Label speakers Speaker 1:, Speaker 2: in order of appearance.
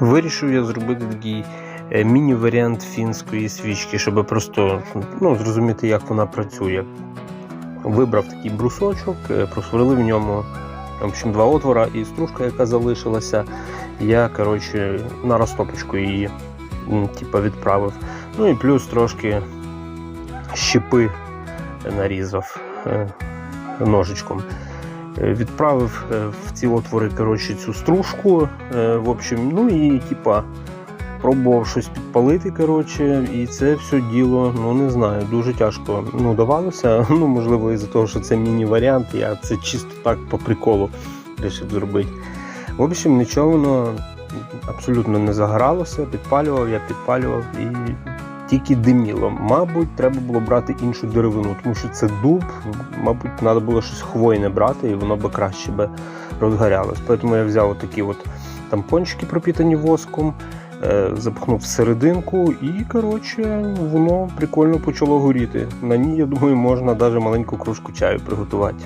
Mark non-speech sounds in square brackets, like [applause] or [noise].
Speaker 1: Вирішив я зробити такий е, міні-варіант фінської свічки, щоб просто ну, зрозуміти, як вона працює. Вибрав такий брусочок, е, просверлив в ньому в общем, два отвора і стружка, яка залишилася. Я коротше, на розтопочку її м, типа, відправив. Ну і плюс трошки щепи нарізав е, ножичком. Е, Відправив е, в ці отвори коротше, цю стружку. е, В общем, ну і типа пробував щось підпалити. коротше, І це все діло, ну не знаю, дуже тяжко ну, давалося. [laughs] Ну, можливо, із-за того, що це міні-варіант, я це чисто так по приколу вирішив зробити. В общем, нічого воно абсолютно не загоралося, підпалював, я підпалював і тільки диміло. Мабуть, треба було брати іншу деревину, тому що це дуб, мабуть, треба було щось хвойне брати, і воно би краще би розгорялось. Тому я взяв такі от тампончики, пропітані воском, е, запхнув всерединку, і коротше, воно прикольно почало горіти. На ній, я думаю, можна навіть маленьку кружку чаю приготувати.